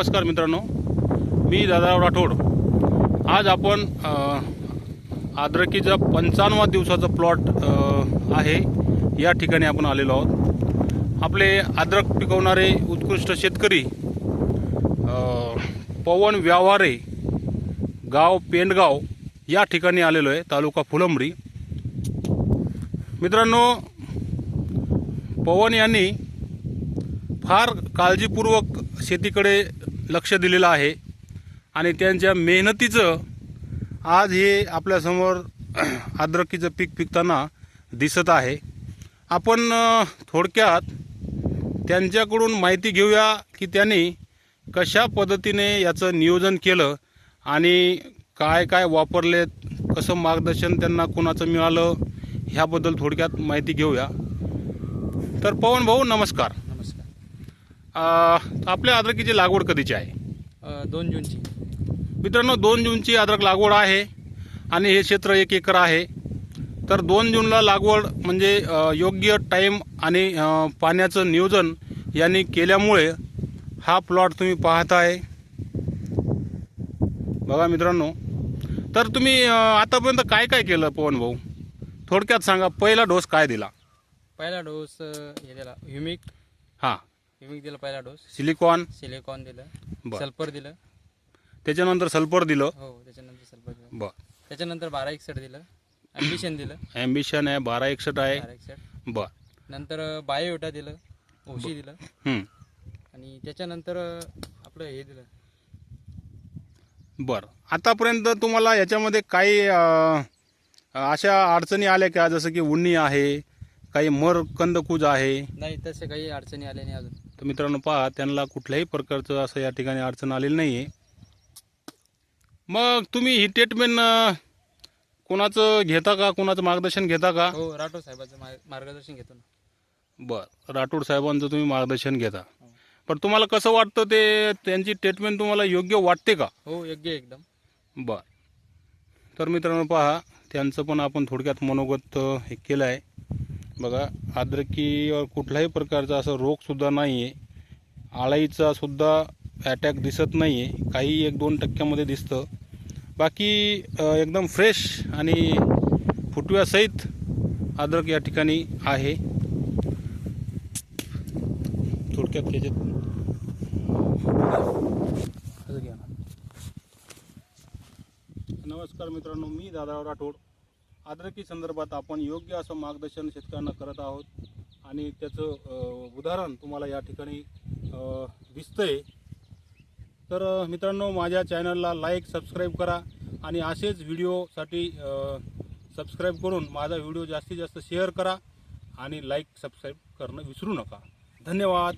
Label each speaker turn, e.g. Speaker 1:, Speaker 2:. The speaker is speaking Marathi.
Speaker 1: नमस्कार मित्रांनो मी दादाराव राठोड. आज आपण आद्रकीचा पंचाण्णवा दिवसाचा प्लॉट आहे. या ठिकाणी आपण आलेलो आहोत. आपले आद्रक पिकवणारे उत्कृष्ट शेतकरी पवन व्यावारे गाव पेंडगाव या ठिकाणी आलेलो आहे तालुका फुलंबरी. मित्रांनो पवन यांनी फार काळजीपूर्वक शेतीकडे लक्ष दिलेलं आहे. आणि त्यांच्या मेहनतीचं आज हे आपल्यासमोर अद्रकीचं पीक पिकताना दिसत आहे. आपण थोडक्यात त्यांच्याकडून माहिती घेऊया की त्यांनी कशा पद्धतीने याचं नियोजन केलं आणि काय काय वापरलेत कसं मार्गदर्शन त्यांना कुणाचं मिळालं ह्याबद्दल थोडक्यात माहिती घेऊया. तर पवन भाऊ नमस्कार. आपल्या अद्रकीची लागवड कधीची आहे?
Speaker 2: दोन जूनची.
Speaker 1: मित्रांनो दोन जूनची अद्रक लागवड आहे आणि हे क्षेत्र एक एकर आहे. तर दोन जूनला लागवड म्हणजे योग्य टाईम आणि पाण्याचं नियोजन यांनी केल्यामुळे हा प्लॉट तुम्ही पाहताय. बघा मित्रांनो तर तुम्ही आतापर्यंत काय काय केलं पवन भाऊ? थोडक्यात सांगा पहिला डोस काय दिला?
Speaker 2: पहिला डोस हे दिला. ह्युमिक
Speaker 1: हां.
Speaker 2: ह्युमिक दिला पहिला डोस
Speaker 1: सिलिकॉन
Speaker 2: सिलिकॉन दिलं.
Speaker 1: बरं.
Speaker 2: सल्फर दिलं.
Speaker 1: त्याच्यानंतर सल्फर दिलं.
Speaker 2: हो त्याच्यानंतर सल्फर दिलं.
Speaker 1: बरं.
Speaker 2: त्याच्यानंतर बारा एकसठ दिलं. ॲम्बिशन दिलं.
Speaker 1: ॲम्बिशन आहे बारा एकसठ आहे.
Speaker 2: बारा एकसठ.
Speaker 1: बरं.
Speaker 2: नंतर बायोटा दिलं. ओशी दिलं.
Speaker 1: हं.
Speaker 2: आणि त्याच्यानंतर आपलं हे दिलं.
Speaker 1: बरं. आतापर्यंत तुम्हाला याच्यामध्ये काही अं, अशा अडचणी आल्या का? जसं की उन्नी आहे काही मर कंदकूज आहे?
Speaker 2: नाही तसे काही अडचणी आल्या नाही अजून.
Speaker 1: तर मित्रांनो पहा त्यांना कुठल्याही प्रकारचं असं या ठिकाणी अडचण आलेली नाही आहे मग तुम्ही ही ट्रीटमेंट कोणाचं घेता का? कोणाचं मार्गदर्शन घेता का?
Speaker 2: हो राठोड साहेबाचं मार्ग- मार्गदर्शन घेतो ना.
Speaker 1: बरं राठोड साहेबांचं तुम्ही मार्गदर्शन घेता.
Speaker 2: हो.
Speaker 1: पण तुम्हाला कसं वाटतं ते त्यांची ट्रीटमेंट तुम्हाला योग्य वाटते का?
Speaker 2: हो योग्य आहे एकदम.
Speaker 1: बर. तर मित्रांनो पहा त्यांचं पण आपण थोडक्यात मनोगत अ, हे केलं आहे बघा आद्रकीवर कुठल्याही प्रकारचा असं रोगसुद्धा नाही आहे आळाईचासुद्धा अटॅक दिसत नाही आहे काही एक दोन टक्क्यामध्ये दिसतं. बाकी एकदम फ्रेश आणि फुटव्यासहित अद्रक या ठिकाणी आहे. थोडक्यात त्याच्यात नमस्कार मित्रांनो मी दादाराव राठोड. आद्रकी संदर्भात आपण योग्य असं मार्गदर्शन शेतकऱ्यांना करत आहोत. आणि त्याचं उदाहरण तुम्हाला या ठिकाणी दिसतंय. तर मित्रांनो माझ्या चॅनलला लाईक सबस्क्राईब करा आणि असेच व्हिडिओसाठी सबस्क्राईब करून माझा व्हिडिओ जास्तीत जास्त शेअर करा आणि लाईक सबस्क्राईब करणं विसरू नका. धन्यवाद.